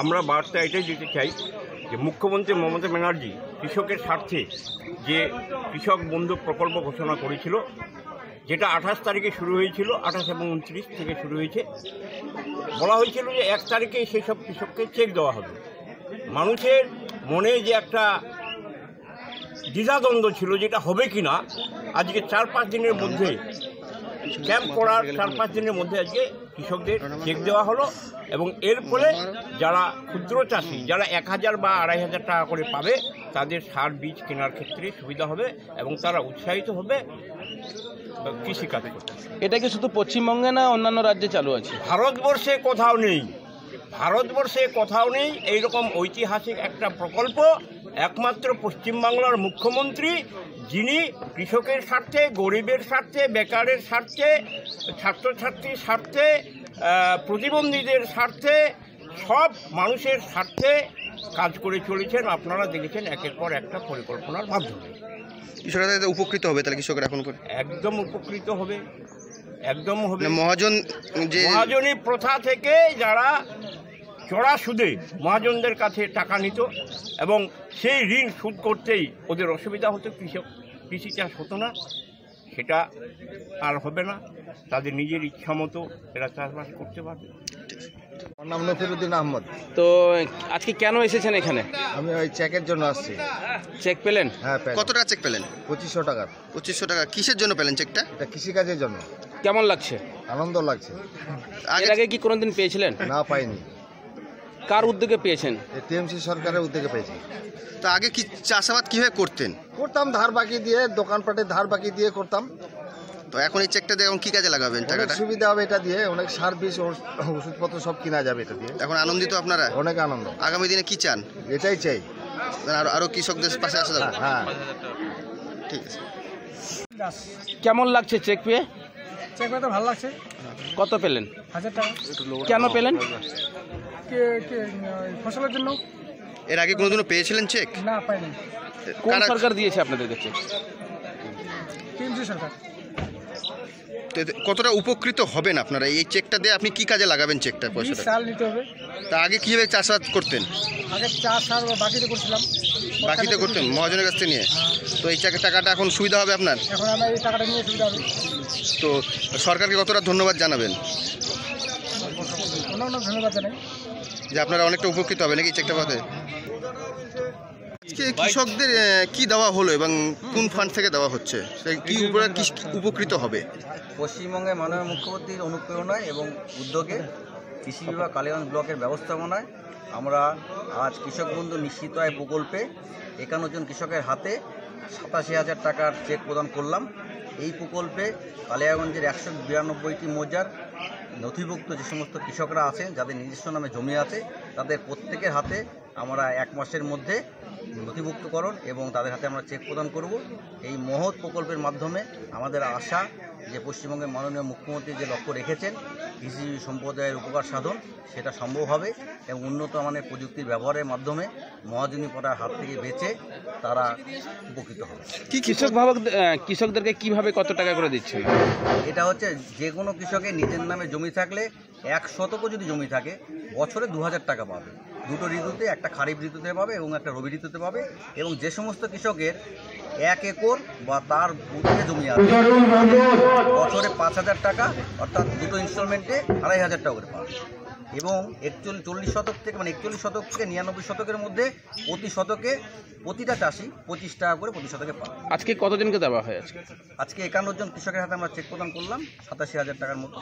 আমরা বার্তা এটাই দিতে চাই যে মুখ্যমন্ত্রী মমতা ব্যানার্জি কৃষকের স্বার্থে যে কৃষক বন্ধু প্রকল্প ঘোষণা করেছিল, যেটা আঠাশ তারিখে শুরু হয়েছিল, আঠাশ এবং উনত্রিশ থেকে শুরু হয়েছে। বলা হয়েছিল যে এক তারিখে সেই সব কৃষককে চেক দেওয়া হবে। মানুষের মনে যে একটা দ্বিধাদ্বন্দ্ব ছিল যেটা হবে কি না, আজকে চার পাঁচ দিনের মধ্যে ক্যাম্প করার, চার পাঁচ দিনের মধ্যে আজকে কৃষকদের চেক দেওয়া হলো এবং এর ফলে যারা ক্ষুদ্র চাষি যারা এক হাজার বা আড়াই হাজার টাকা করে পাবে তাদের সার বীজ কেনার ক্ষেত্রে সুবিধা হবে এবং তারা উৎসাহিত হবে কৃষিকাজ। করতে এটা কি শুধু পশ্চিমবঙ্গে না অন্যান্য রাজ্যে চালু আছে? ভারতবর্ষে কোথাও নেই। ভারতবর্ষে কোথাও নেই এইরকম ঐতিহাসিক একটা প্রকল্প একমাত্র পশ্চিমবাংলার মুখ্যমন্ত্রী যিনি কৃষকের স্বার্থে গরিবের স্বার্থে বেকারের স্বার্থে ছাত্রছাত্রীর স্বার্থে প্রতিবন্ধীদের স্বার্থে সব মানুষের স্বার্থে কাজ করে চলেছেন। আপনারা দেখেছেন একের পর একটা পরিকল্পনার মাধ্যমে। কৃষকরা উপকৃত হবে তাহলে কৃষকরা এখন একদম উপকৃত হবে একদম হবে। মানে মহাজন যে মহাজনী প্রথা থেকে যারা চড়া সুদে মহাজনদের কাছে টাকা নিত এবং সেই ঋণ সুদ করতেই ওদের অসুবিধা হতো কৃষক কৃষি চাষ হতো না। সেটা আর হবে না। তাদের নিজের ইচ্ছা মতো এরা চাষবাস করতে পারবে। আমার নাম নফিরুদ্দিন আহমদ। তো আজকে কেন এসেছেন এখানে? আমি ওই চেকের জন্য আসছি। চেক পেলেন? হ্যাঁ। কত টাকা চেক পেলেন? পঁচিশশো টাকার পঁচিশশো টাকা। কিসের জন্য পেলেন চেকটা? এটা কৃষিকাজের জন্য। কেমন লাগছে? আনন্দ লাগছে। আগে আগে কি কোনোদিন পেয়েছিলেন? না পাইনি। কার উদ্যোগে পেয়েছেন? টিএমসি সরকারের উদ্যোগে পেয়েছি। তা আগে কি চাষাবাদ কীভাবে করতেন? করতাম ধার বাকি দিয়ে দোকানপাটে ধার বাকি দিয়ে করতাম। তো এখন এই চেকটা দিয়ে এখন কী কাজে লাগাবেন অনেক টাকাটা? সুবিধা হবে এটা দিয়ে অনেক সার বিষ ওষ- ওষুধপত্র সব কিনা যাবে এটা দিয়ে। এখন আনন্দিত আপনারা? অনেক আনন্দ। আগামী দিনে কি চান? এটাই চাই। আরও আরও কৃষকদের পাশে আসা যাবে। হ্যাঁ ঠিক আছে। কেমন লাগছে চেক পেয়ে? চেক পেতে ভালো লাগছে। কত পেলেন? হাজার টাকা। কেন পেলেন? ফসলের জন্য? এর আগে কোনোদিনও পেয়েছিলেন চেক না পাইনি। কোন কারা- সরকার দিয়েছে আপনাদেরকে চেক টিএমসি সরকার। তো এতে কতটা উপকৃত হবেন আপনারা? এই চেকটা দিয়ে আপনি কি কাজে লাগাবেন চেকটা বীজ পয়সাটা? নিতে হবে। তা আগে কীভাবে চাষাবাদ করতেন? আগে চার সার বাকিতে করছিলাম। বাকিতে করতেন মহাজনের কাছ থেকে নিয়ে? তো এই চাকা- টাকাটা এখন সুবিধা হবে আপনার? এখন আমরা এই টাকাটা নিয়ে সুবিধা হবে। তো সরকারকে কতটা ধন্যবাদ জানাবেন? অন্য অন্য ধন্যবাদ জানাই। যে আপনারা অনেকটা উপকৃত হবে নাকি চেকটা পাতে আজকে কৃষকদের কি দেওয়া হলো এবং কোন ফান্ড থেকে দেওয়া হচ্ছে? কি উপরে কি উপকৃত হবে? পশ্চিমবঙ্গের মাননীয় মুখ্যমন্ত্রীর অনুপ্রেরণায় এবং উদ্যোগে কৃষি বিভাগ কালীগঞ্জ ব্লকের ব্যবস্থাপনায় আমরা আজ কৃষক বন্ধু নিশ্চিত আয় প্রকল্পে একান্ন জন কৃষকের হাতে সাতাশি হাজার টাকার চেক প্রদান করলাম। এই প্রকল্পে কালিয়াগঞ্জের একশো বিরানব্বইটি মৌজার নথিভুক্ত যে সমস্ত কৃষকরা আছেন যাদের নিজস্ব নামে জমি আছে তাদের প্রত্যেকের হাতে আমরা এক মাসের মধ্যে নথিভুক্তকরণ এবং তাদের হাতে আমরা চেক প্রদান করব। এই মহৎ প্রকল্পের মাধ্যমে আমাদের আশা যে পশ্চিমবঙ্গের মাননীয় মুখ্যমন্ত্রী যে লক্ষ্য রেখেছেন কৃষি সম্প্রদায়ের উপকার সাধন সেটা সম্ভব হবে এবং উন্নত মানের প্রযুক্তির ব্যবহারের মাধ্যমে মহাজনী পড়ার হাত থেকে বেঁচে তারা উপকৃত হবে। কি কৃষক ভাবক কৃষকদেরকে কীভাবে কত টাকা করে দিচ্ছেন এটা হচ্ছে যে কোনো কৃষকের নিজের নামে জমি থাকলে এক শতকও যদি জমি থাকে বছরে দু হাজার টাকা পাবে। দুটো ঋতুতে একটা খারিফ ঋতুতে পাবে এবং একটা রবি ঋতুতে পাবে এবং যে সমস্ত কৃষকের এক একর বা তার ঊর্ধ্বে জমি আছে। বছরে পাঁচ হাজার টাকা অর্থাৎ দুটো ইনস্টলমেন্টে আড়াই হাজার টাকা করে পাবে। এবং একচল্লিশ চল্লিশ শতক থেকে মানে একচল্লিশ শতক থেকে নিরানব্বই শতকের মধ্যে প্রতি শতকে প্রতিটা চাষি পঁচিশ টাকা করে প্রতি শতকে পাবে। আজকে কতজনকে দেওয়া হয় আজকে? আজকে একান্ন জন কৃষকের হাতে আমরা চেক প্রদান করলাম সাতাশি হাজার টাকার মতো।